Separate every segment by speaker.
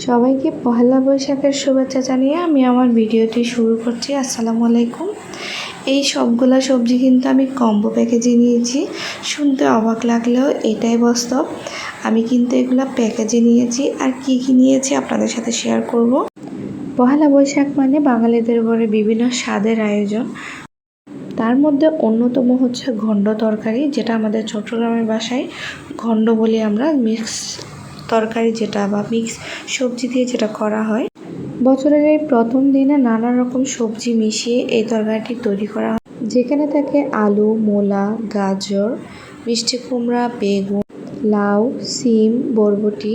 Speaker 1: সবাইকে পহেলা বৈশাখের শুভেচ্ছা জানিয়ে আমি আমার ভিডিওটি শুরু করছি। আসসালামু আলাইকুম। এই সবগুলা সবজি কিন্তু আমি কম্বো প্যাকেজে নিয়েছি। শুনতে অবাক লাগলেও এটাই বাস্তব। আমি কিন্তু এগুলো প্যাকেজে নিয়েছি আর কি কি নিয়েছি আপনাদের সাথে শেয়ার করব। পহেলা বৈশাখ মানে বাঙালিদের ঘরে বিভিন্ন স্বাদের আয়োজন। তার মধ্যে অন্যতম হচ্ছে ঘণ্ড তরকারি, যেটা আমাদের চট্টগ্রামের বাসায় ঘণ্ড বলি আমরা মিক্স তরকারি যেটা বা মিক্স সবজি দিয়ে যেটা করা হয়। বছরের এই প্রথম দিনে নানা রকম সবজি মিশিয়ে এই তরকারিটি তৈরি করা হয়। যেখানে থাকে আলু, মূলা, গাজর, মিষ্টি কুমড়া, বেগুন, লাউ, সিম, বরবটি,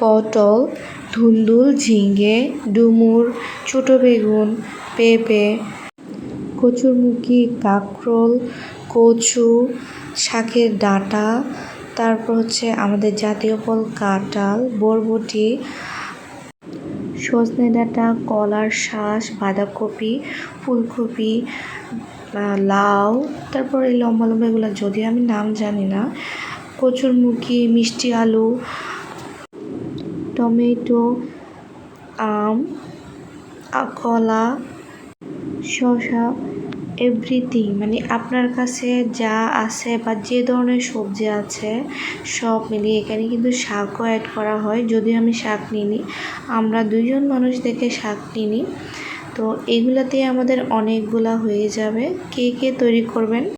Speaker 1: পটল, ধুন্দুল ঝিঙ্গে ডুমুর, ছোট বেগুন, পেঁপে, কচুরমুখী, কাঁকরোল, কচু, শাকের ডাঁটা তারপর হচ্ছে আমাদের জাতীয় ফল কাঁঠাল, বরবটি, সজনে ডাঁটা, কলার শাঁস, বাঁধাকপি, ফুলকপি লাউ, তারপর এই লম্বা লম্বা এগুলো যদিও আমি নাম জানি না, কচুরমুখী, মিষ্টি আলু, টমেটো, আম কলা, শসা এভরিথিং মানে আপনার কাছে যা আছে বা যে ধরনের সবজি আছে, সব মিলিয়ে এখানে কিন্তু শাকও অ্যাড করা হয়। যদিও আমি শাক নিইনি, আমরা দুইজন মানুষ দেখে শাক নিইনি। তো এগুলাতে আমাদের অনেকগুলা হয়ে যাবে। কে কে তৈরি করবেন?